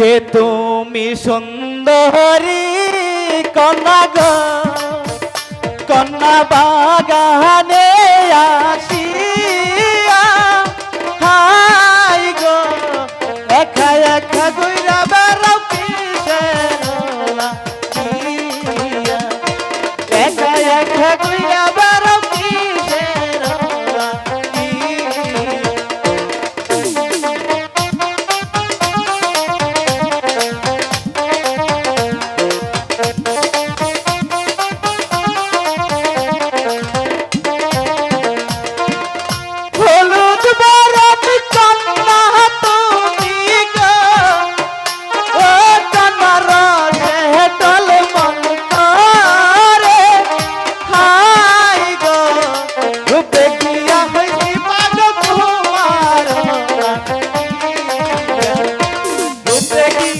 কে তুমি সুন্দরী কন্যা গো। কন্যা বাগানে আস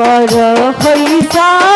বড় হইসা